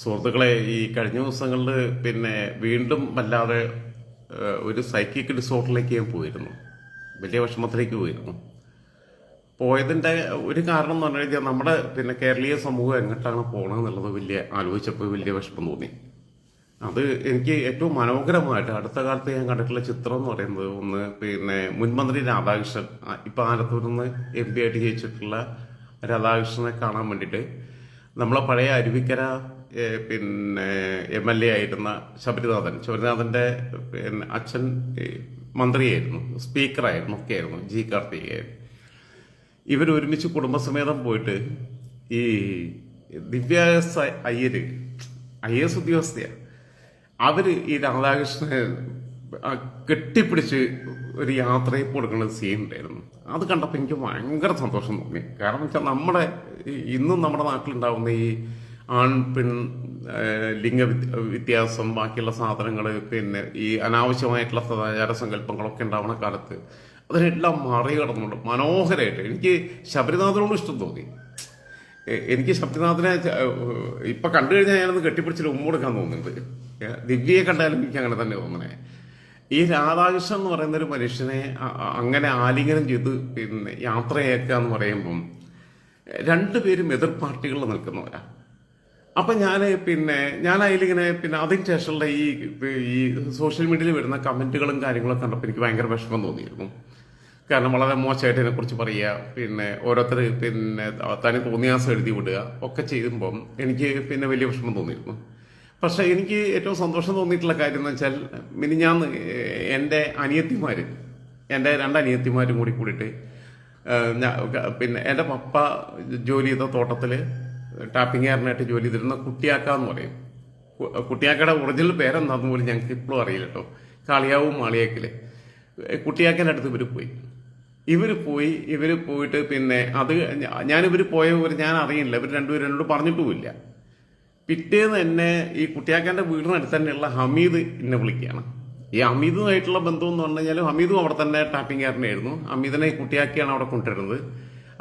സുഹൃത്തുക്കളെ ഈ കഴിഞ്ഞ ദിവസങ്ങളിൽ പിന്നെ വീണ്ടും വല്ലാതെ ഒരു സൈക്കിക് ഡിസോർഡറിലേക്ക് പോയിരുന്നു. വലിയ വിഷമത്തിലേക്ക് പോയിരുന്നു. പോയതിന്റെ ഒരു കാരണം എന്ന് പറഞ്ഞു കഴിഞ്ഞാൽ നമ്മുടെ പിന്നെ കേരളീയ സമൂഹം എങ്ങോട്ടാണ് പോകണമെന്നുള്ളത് വലിയ ആലോചിച്ചപ്പോൾ വലിയ വിഷമം തോന്നി. അത് എനിക്ക് ഏറ്റവും മനോഹരമായിട്ട് അടുത്ത കാലത്ത് ഞാൻ കണ്ടിട്ടുള്ള ചിത്രം എന്ന് പറയുന്നത് ഒന്ന് പിന്നെ മുൻമന്ത്രി രാധാകൃഷ്ണൻ ഇപ്പൊ ആലത്തൂരിൽ നിന്ന് എം പി ആയിട്ട് ജയിച്ചിട്ടുള്ള രാധാകൃഷ്ണനെ കാണാൻ വേണ്ടിയിട്ട് നമ്മളെ പഴയ അരുവിക്കര പിന്നെ എം എൽ എ ആയിരുന്ന ശബരിനാഥൻ. ശബരിനാഥന്റെ പിന്നെ അച്ഛൻ മന്ത്രിയായിരുന്നു. സ്പീക്കറായിരുന്നു ഒക്കെ ആയിരുന്നു ജി കാർത്തികയായിരുന്നു. ഇവർ ഒരുമിച്ച് കുടുംബസമേതം പോയിട്ട് ഈ ദിവ്യ അയ്യര് ഐ എസ് ഉദ്യോഗസ്ഥയാണ് അവർ ഈ രാധാകൃഷ്ണനെ കെട്ടിപ്പിടിച്ച് ഒരു യാത്രയിൽ കൊടുക്കുന്ന സീൻ ഉണ്ടായിരുന്നു. അത് കണ്ടപ്പോൾ എനിക്ക് ഭയങ്കര സന്തോഷം തോന്നി. കാരണം വെച്ചാൽ നമ്മുടെ ഇന്നും നമ്മുടെ നാട്ടിലുണ്ടാവുന്ന ഈ ആൺ പെൺ ലിംഗ വ്യത്യാസം ബാക്കിയുള്ള സാധനങ്ങൾ പിന്നെ ഈ അനാവശ്യമായിട്ടുള്ള സദാചാര സങ്കല്പങ്ങളൊക്കെ ഉണ്ടാവുന്ന കാലത്ത് അതിനെല്ലാം മറികടന്നുണ്ട് മനോഹരമായിട്ട് എനിക്ക് ശബരിനാഥനോട് ഇഷ്ടം തോന്നി. എനിക്ക് ശബരിനാഥനെ ഇപ്പം കണ്ടു കഴിഞ്ഞാൽ ഞാനത് കെട്ടിപ്പിടിച്ചിട്ട് ഉമ്മ കൊടുക്കാൻ തോന്നുന്നുണ്ട്. ദിവ്യയെ കണ്ടാലും എനിക്ക് അങ്ങനെ തന്നെ തോന്നണേ. ഈ രാധാകൃഷ്ണൻ എന്ന് പറയുന്ന ഒരു മനുഷ്യനെ അങ്ങനെ ആലിംഗനം ചെയ്ത് പിന്നെ യാത്രയാക്കുക എന്ന് പറയുമ്പം രണ്ടുപേരും എതിർ പാർട്ടികളിൽ നിൽക്കുന്നവരാ. അപ്പം ഞാൻ പിന്നെ ഞാൻ അതിലിങ്ങനെ പിന്നെ അതിന് ശേഷമുള്ള ഈ ഈ സോഷ്യൽ മീഡിയയിൽ വരുന്ന കമന്റുകളും കാര്യങ്ങളൊക്കെ കണ്ടപ്പോൾ എനിക്ക് ഭയങ്കര വിഷമം തോന്നിയിരുന്നു. കാരണം വളരെ മോശമായിട്ട് ഇതിനെക്കുറിച്ച് പറയുക പിന്നെ ഓരോരുത്തർ പിന്നെ തനി തോന്നിയാസം എഴുതി വിടുക ഒക്കെ ചെയ്യുമ്പം എനിക്ക് പിന്നെ വലിയ വിഷമം തോന്നിയിരുന്നു. പക്ഷെ എനിക്ക് ഏറ്റവും സന്തോഷം തോന്നിയിട്ടുള്ള കാര്യം എന്ന് വെച്ചാൽ മിനി ഞാൻ എന്റെ അനിയത്തിമാർ എന്റെ രണ്ട് അനിയത്തിമാരും കൂടി കൂടിയിട്ട് പിന്നെ എന്റെ പപ്പ ജോലി ചെയ്ത തോട്ടത്തിൽ ടാപ്പിങ്ങുകാരനായിട്ട് ജോലി ചെയ്തിരുന്ന കുട്ടിയാക്ക എന്ന് പറയും. കുട്ടിയാക്കയുടെ ഒറിജിനൽ പേരെന്താന്ന് പോലും ഞങ്ങൾക്ക് ഇപ്പോഴും അറിയില്ല കേട്ടോ. കാളിയാവും മാളിയാക്കിൽ കുട്ടിയാക്കന്റെ അടുത്ത് ഇവർ പോയി. ഇവർ പോയി ഇവർ പോയിട്ട് പിന്നെ അത് ഞാനിവർ പോയ ഒരു ഞാൻ അറിയില്ല. ഇവർ രണ്ടുപേരും എന്നോട് പറഞ്ഞിട്ടുമില്ല. പിറ്റേന്ന് എന്നെ ഈ കുട്ടിയാക്കാന്റെ വീടിനടുത്ത് തന്നെയുള്ള ഹമീദ് എന്നെ വിളിക്കുകയാണ്. ഈ ഹമീദുമായിട്ടുള്ള ബന്ധം എന്ന് പറഞ്ഞു കഴിഞ്ഞാൽ ഹമീദും അവിടെ തന്നെ ടാപ്പിംഗുകാരനായിരുന്നു. ഹമീദിനെ കുട്ടിയാക്കിയാണ് അവിടെ കൊണ്ടുവരുന്നത്.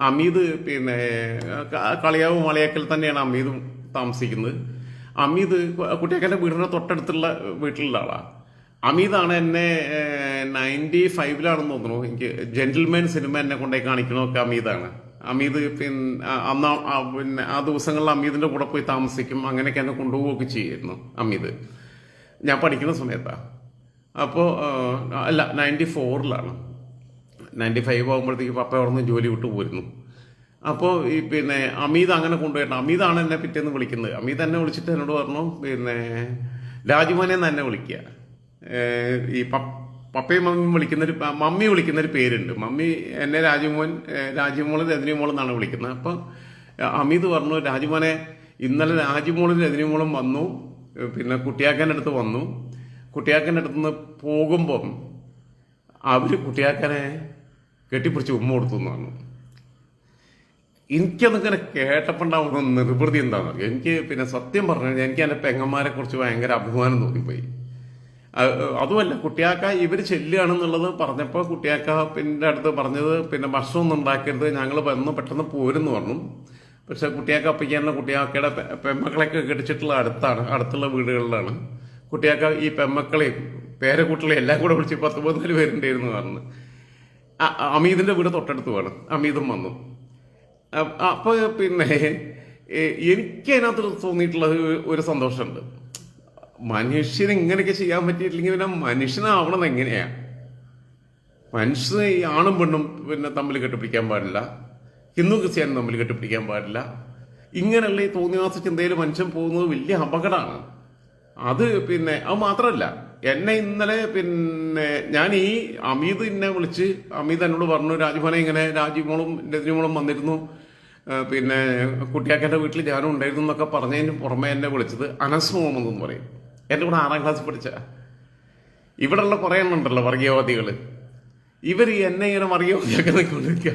അമീദ് പിന്നെ കളിയാവും മലയാക്കൽ തന്നെയാണ് അമീദും താമസിക്കുന്നത്. അമീദ് കുട്ടിയാക്കാന്റെ വീടിന്റെ തൊട്ടടുത്തുള്ള വീട്ടിലുള്ള ആളാണ് അമീതാണ് എന്നെ നയന്റി ഫൈവിലാണെന്ന് തോന്നുന്നു. എനിക്ക് ജെന്റിൽമാൻ സിനിമ എന്നെ കൊണ്ടുപോയി കാണിക്കണമൊക്കെ അമീദാണ് അമീദ് പിന്നെ അന്ന് പിന്നെ ആ ദിവസങ്ങളിൽ അമീദിന്റെ കൂടെ പോയി താമസിക്കും. അങ്ങനെയൊക്കെ എന്നെ കൊണ്ടുപോവുകയൊക്കെ ചെയ്യുമായിരുന്നു അമീത് ഞാൻ പഠിക്കുന്ന സമയത്താണ് അപ്പോൾ അല്ല നയന്റി ഫോറിലാണ് നയന്റി ഫൈവ് ആകുമ്പോഴത്തേക്ക് പപ്പ അവിടെ നിന്ന് ജോലി വിട്ട് പോയിരുന്നു അപ്പോൾ ഈ പിന്നെ അമീത് അങ്ങനെ കൊണ്ടുപോയിട്ട് അമീതാണ് എന്നെ പിറ്റേന്ന് വിളിക്കുന്നത്. അമീത് എന്നെ വിളിച്ചിട്ട് എന്നോട് പറഞ്ഞു പിന്നെ രാജുമോനെ എന്നെ വിളിക്കുക. ഈ പപ്പ- പപ്പയും മമ്മിയും വിളിക്കുന്നൊരു മമ്മി വിളിക്കുന്നൊരു പേരുണ്ട്. മമ്മി എന്നെ രാജുമോൻ രാജുമോളും രജനിമോളും എന്നാണ് വിളിക്കുന്നത്. അപ്പം അമിത് പറഞ്ഞു രാജുമോനെ ഇന്നലെ രാജുമോളും രജനിമോളും വന്നു. പിന്നെ കുട്ടിയാക്കന്റെ അടുത്ത് വന്നു. കുട്ടിയാക്കന്റെ അടുത്ത് നിന്ന് പോകുമ്പം അവർ കുട്ടിയാക്കനെ കെട്ടിപ്പിടിച്ച് ഉമ്മ കൊടുത്തു എന്ന് പറഞ്ഞു. എനിക്കതിങ്ങനെ കേട്ടപ്പോണ്ടാവുന്ന നിർവൃതി എന്താണെന്ന് എനിക്ക് പിന്നെ സത്യം പറഞ്ഞു കഴിഞ്ഞാൽ എനിക്ക് എന്റെ പെങ്ങന്മാരെ കുറിച്ച് ഭയങ്കര അഭിമാനം തോന്നിപ്പോയി. അതുമല്ല കുട്ടിയാക്ക ഇവർ ചെല്ലുകയാണെന്നുള്ളത് പറഞ്ഞപ്പോൾ കുട്ടിയാക്ക പിന്നെ അടുത്ത് പറഞ്ഞത് പിന്നെ ഭക്ഷണമൊന്നും ഉണ്ടാക്കരുത് ഞങ്ങൾ വന്ന് പെട്ടെന്ന് പോരെന്ന് പറഞ്ഞു. പക്ഷെ കുട്ടിയാക്ക അപ്പിക്കാനുള്ള കുട്ടിയാക്കയുടെ പെമ്മക്കളെയൊക്കെ കെട്ടിച്ചിട്ടുള്ള അടുത്താണ് അടുത്തുള്ള വീടുകളിലാണ്. കുട്ടിയാക്ക ഈ പെമ്മക്കളെയും പേരക്കുട്ടികളെയും എല്ലാം കൂടെ വിളിച്ച് പത്ത് പതിനാല് പേരുണ്ടായിരുന്നു പറഞ്ഞു. അമീതിന്റെ വീട് തൊട്ടടുത്ത് വേണം. അമീദും വന്നു. അപ്പോൾ അപ്പൊ പിന്നെ എനിക്ക് അതിനകത്ത് തോന്നിയിട്ടുള്ള ഒരു- ഒരു സന്തോഷമുണ്ട്. മനുഷ്യന് ഇങ്ങനെയൊക്കെ ചെയ്യാൻ പറ്റിയിട്ടില്ലെങ്കിൽ പിന്നെ മനുഷ്യനാവണത് എങ്ങനെയാ? മനുഷ്യന് ഈ ആണും പെണ്ണും പിന്നെ തമ്മിൽ കെട്ടിപ്പിടിക്കാൻ പാടില്ല. ഹിന്ദു ക്രിസ്ത്യാനും തമ്മിൽ കെട്ടിപ്പിടിക്കാൻ പാടില്ല. ഇങ്ങനെയുള്ള ഈ തോന്നിവാസ ചിന്തയിൽ മനുഷ്യൻ പോകുന്നത് വലിയ അപകടമാണ്. അത് പിന്നെ അത് മാത്രമല്ല എന്നെ ഇന്നലെ പിന്നെ ഞാൻ ഈ അമീത് എന്നെ വിളിച്ച് അമീത് എന്നോട് പറഞ്ഞു രാജ്ഭവനെ ഇങ്ങനെ രാജീവോളും രജനിമോളും വന്നിരുന്നു. പിന്നെ കുട്ടിയാക്കന്റെ വീട്ടിൽ ഞാനും ഉണ്ടായിരുന്നു എന്നൊക്കെ പറഞ്ഞതിന് പുറമെ എന്നെ വിളിച്ചത് അനസ് മുഹമ്മദ് എന്ന് പറയും. എന്റെ കൂടെ ആറാം ക്ലാസ് പഠിച്ച. ഇവിടെയുള്ള കുറേ എണ്ണം ഉണ്ടല്ലോ വർഗീയവാദികൾ. ഇവർ എന്നെ ഇങ്ങനെ വർഗീയവാദിയൊക്കെ നിൽക്കൊണ്ടിരിക്കുക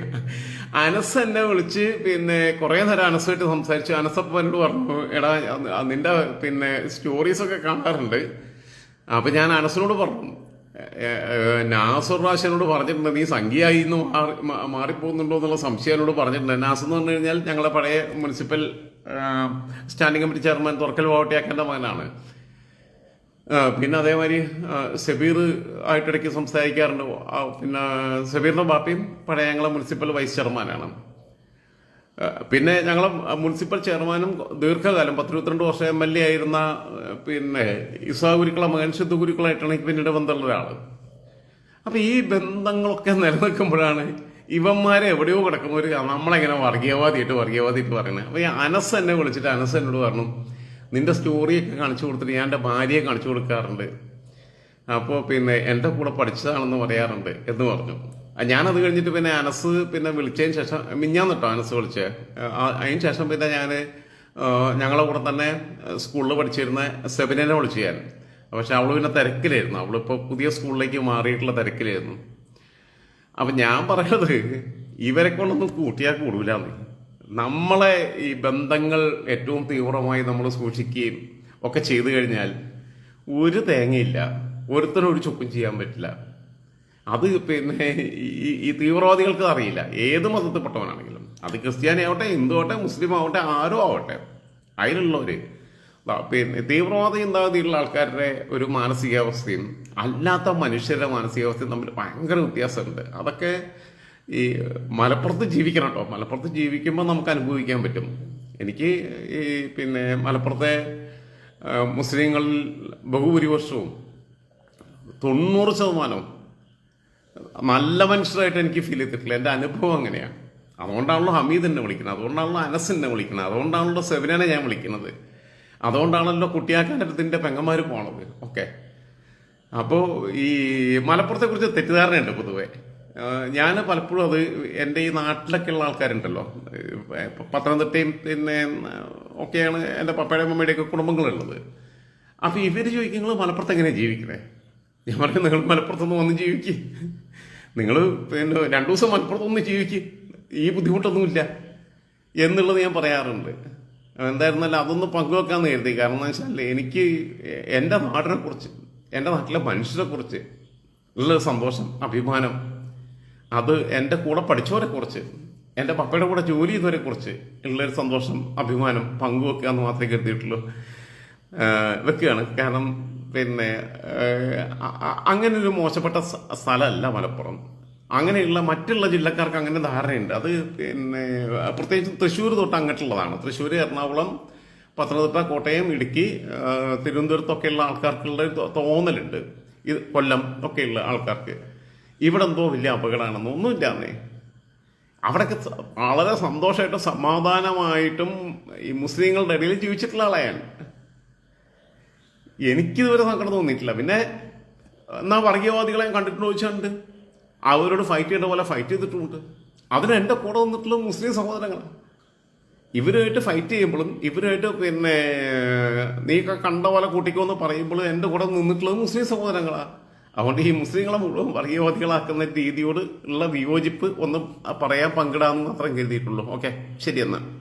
അനസ് എന്നെ വിളിച്ച് പിന്നെ കുറേ നേരം അനസുമായിട്ട് സംസാരിച്ചു. അനസപ്പം എന്നോട് പറഞ്ഞു എടാ നിന്റെ പിന്നെ സ്റ്റോറീസൊക്കെ കാണാറുണ്ട്. അപ്പൊ ഞാൻ അനസിനോട് പറഞ്ഞു നാസുർ റാഷനോട് പറഞ്ഞിട്ടുണ്ട് നീ സംഖ്യയായി ഇന്ന് മാറി മാറിപ്പോകുന്നുണ്ടോ എന്നുള്ള സംശയം എന്നോട് പറഞ്ഞിട്ടുണ്ട്. നാസ് എന്ന് പറഞ്ഞു കഴിഞ്ഞാൽ ഞങ്ങളെ പഴയ മുനിസിപ്പൽ സ്റ്റാൻഡിംഗ് കമ്മിറ്റി ചെയർമാൻ തുറക്കൽ വാവട്ടിയാക്കന്റെ മകനാണ്. പിന്നെ അതേമാതിരി സെബീർ ആയിട്ടിടയ്ക്ക് സംസാരിക്കാറുണ്ട്. പിന്നെ സബീറിന്റെ ബാപ്പയും പഴയ ഞങ്ങളെ മുനിസിപ്പൽ വൈസ് ചെയർമാനാണ്. പിന്നെ ഞങ്ങളെ മുനിസിപ്പൽ ചെയർമാനും ദീർഘകാലം പത്തിരുപത്തിരണ്ട് വർഷം എം എൽ എ ആയിരുന്ന പിന്നെ ഇസാ ഗുരുക്കള മകൻ സിദ്ധു ഗുരുക്കളായിട്ടാണ് എനിക്ക് പിന്നീട് ബന്ധമുള്ള ഒരാൾ അപ്പൊ ഈ ബന്ധങ്ങളൊക്കെ നിലനിൽക്കുമ്പോഴാണ് ഇവന്മാരെ എവിടെയോ കിടക്കുമ്പോൾ നമ്മളെങ്ങനെ വർഗീയവാദിയായിട്ട് വർഗീയവാദിയായിട്ട് പറയുന്നത്. അപ്പൊ ഈ അനസ് എന്നെ വിളിച്ചിട്ട് അനസ് എന്നോട് പറഞ്ഞു നിന്റെ സ്റ്റോറിയൊക്കെ കാണിച്ചു കൊടുത്തിട്ട് ഞാൻ എന്റെ ഭാര്യയെ കാണിച്ചു കൊടുക്കാറുണ്ട്. അപ്പോൾ പിന്നെ എന്റെ കൂടെ പഠിച്ചതാണെന്ന് പറയാറുണ്ട് എന്ന് പറഞ്ഞു. ഞാനത് കഴിഞ്ഞിട്ട് പിന്നെ അനസ് പിന്നെ വിളിച്ചതിന് ശേഷം മിഞ്ഞാന്ന് കേട്ടോ അനസ് വിളിച്ചേ. അതിന് ശേഷം പിന്നെ ഞാൻ ഞങ്ങളെ കൂടെ തന്നെ സ്കൂളിൽ പഠിച്ചിരുന്ന സെബിനെ വിളിച്ചു ഞാൻ. പക്ഷെ അവൾ പിന്നെ തിരക്കിലായിരുന്നു. അവളിപ്പോൾ പുതിയ സ്കൂളിലേക്ക് മാറിയിട്ടുള്ള തിരക്കിലായിരുന്നു. അപ്പം ഞാൻ പറയണത് ഇവരെ കൊണ്ടൊന്നും കൂട്ടിയാൽ കൂടൂലെന്ന്. നമ്മളെ ഈ ബന്ധങ്ങൾ ഏറ്റവും തീവ്രമായി നമ്മൾ സൂക്ഷിക്കുകയും ഒക്കെ ചെയ്തു കഴിഞ്ഞാൽ ഒരു തേങ്ങയില്ല ഒരുത്തരും ഒരു ചുപ്പും ചെയ്യാൻ പറ്റില്ല. അത് പിന്നെ ഈ ഈ തീവ്രവാദികൾക്ക് അറിയില്ല. ഏത് മതത്തിൽപ്പെട്ടവനാണെങ്കിലും. അത് ക്രിസ്ത്യാനി ആവട്ടെ ഹിന്ദു ആവട്ടെ മുസ്ലിം ആവട്ടെ ആരും ആവട്ടെ. അതിലുള്ളവര്. ദാ പിന്നെ തീവ്രവാദ ചിന്താഗതിയുള്ള ആൾക്കാരുടെ ഒരു മാനസികാവസ്ഥയും അല്ലാത്ത മനുഷ്യരുടെ മാനസികാവസ്ഥയും തമ്മിൽ ഭയങ്കര വ്യത്യാസമുണ്ട്. അതൊക്കെ ഈ മലപ്പുറത്ത് ജീവിക്കണം കേട്ടോ. മലപ്പുറത്ത് ജീവിക്കുമ്പോൾ നമുക്ക് അനുഭവിക്കാൻ പറ്റും. എനിക്ക് ഈ പിന്നെ മലപ്പുറത്തെ മുസ്ലിങ്ങളിൽ ബഹുഭൂരിപക്ഷവും തൊണ്ണൂറ് ശതമാനവും നല്ല മനുഷ്യരായിട്ട് എനിക്ക് ഫീൽ ചെയ്തിട്ടില്ല. എന്റെ അനുഭവം അങ്ങനെയാണ് അതുകൊണ്ടാണല്ലോ ഹമീദ് എന്നെ വിളിക്കുന്നത്. അതുകൊണ്ടാണല്ലോ അനസ് എന്നെ വിളിക്കുന്നത്. അതുകൊണ്ടാണല്ലോ സെബിനെ ഞാൻ വിളിക്കുന്നത്. അതുകൊണ്ടാണല്ലോ കുട്ടിയാക്കാനത്തിന്റെ പെങ്ങന്മാർ പോണത്. ഓക്കെ. അപ്പോൾ ഈ മലപ്പുറത്തെക്കുറിച്ച് തെറ്റിദ്ധാരണയുണ്ട് പൊതുവെ. ഞാൻ പലപ്പോഴും അത് എന്റെ ഈ നാട്ടിലൊക്കെ ഉള്ള ആൾക്കാരുണ്ടല്ലോ പത്തനംതിട്ടയും പിന്നെ ഒക്കെയാണ് എന്റെ പപ്പയുടെയും മമ്മയുടെയൊക്കെ കുടുംബങ്ങളുള്ളത്. അപ്പോൾ ഇവർ ചോദിക്കും നിങ്ങൾ മലപ്പുറത്ത് എങ്ങനെയാണ് ജീവിക്കുന്നത് ഞാൻ പറയും നിങ്ങൾ മലപ്പുറത്തൊന്ന് വന്ന് ജീവിക്കും. നിങ്ങൾ പിന്നെ രണ്ടു ദിവസം മലപ്പുറത്തൊന്ന് ജീവിക്കുക ജീവിക്കും. ഈ ബുദ്ധിമുട്ടൊന്നുമില്ല. എന്നുള്ളത് ഞാൻ പറയാറുണ്ട്. എന്തായിരുന്നാലും അതൊന്ന് പങ്കുവെക്കാമെന്ന് കരുതി. കാരണം എന്ന് വെച്ചാൽ എനിക്ക് എന്റെ നാടിനെ കുറിച്ച് എന്റെ നാട്ടിലെ മനുഷ്യരെ കുറിച്ച് ഉള്ള സന്തോഷം അഭിമാനം അത് എന്റെ കൂടെ പഠിച്ചവരെ കുറിച്ച് എന്റെ പപ്പയുടെ കൂടെ ജോലി ചെയ്തവരെ കുറിച്ച് ഉള്ളൊരു സന്തോഷം അഭിമാനം പങ്കുവെക്കുക എന്ന് മാത്രമേ കരുതിയിട്ടുള്ളൂ. വെക്കുകയാണ്. കാരണം പിന്നെ അങ്ങനെ ഒരു മോശപ്പെട്ട സ്ഥലമല്ല മലപ്പുറം. അങ്ങനെയുള്ള മറ്റുള്ള ജില്ലക്കാർക്ക് അങ്ങനെ ധാരണയുണ്ട്. അത് പിന്നെ പ്രത്യേകിച്ച് തൃശ്ശൂർ തൊട്ട് അങ്ങോട്ടുള്ളതാണ്. തൃശ്ശൂർ എറണാകുളം പത്തനംതിട്ട കോട്ടയം ഇടുക്കി തിരുവനന്തപുരത്തൊക്കെയുള്ള ആൾക്കാർക്കുള്ള തോന്നലുണ്ട്. ഇത് കൊല്ലം ഒക്കെയുള്ള ആൾക്കാർക്ക്. ഇവിടെ എന്തോ വലിയ അപകടമാണെന്ന് ഒന്നുമില്ലാന്നേ അവിടെയൊക്കെ വളരെ സന്തോഷമായിട്ടും സമാധാനമായിട്ടും ഈ മുസ്ലിങ്ങളുടെ ഇടയിൽ ജീവിച്ചിട്ടുള്ള ആളെയാണ്. എനിക്കിതുവരെ സങ്കടം തോന്നിയിട്ടില്ല. പിന്നെ എന്നാ വർഗീയവാദികളെ കണ്ടിട്ടുണ്ടോ ചോദിച്ചിട്ടുണ്ട് അവരോട് ഫൈറ്റ് ചെയ്യേണ്ട പോലെ ഫൈറ്റ് ചെയ്തിട്ടുമുണ്ട്. അതിന് എന്റെ കൂടെ വന്നിട്ടുള്ള മുസ്ലിം സഹോദരങ്ങൾ ഇവരുമായിട്ട് ഫൈറ്റ് ചെയ്യുമ്പോഴും ഇവരുമായിട്ട് പിന്നെ നീ കണ്ട പോലെ കൂട്ടിക്കോന്ന് പറയുമ്പോഴും എന്റെ കൂടെ നിന്നിട്ടുള്ളത് മുസ്ലിം സഹോദരങ്ങളാണ് അതുകൊണ്ട് ഈ മുസ്ലിങ്ങളെ മുഴുവൻ വർഗീയവാദികളാക്കുന്ന രീതിയോട് ഉള്ള വിയോജിപ്പ് ഒന്ന് പറയാൻ പങ്കിടാമെന്ന് മാത്രം കരുതിയിട്ടുള്ളൂ. ഓക്കെ? ശരി എന്നാൽ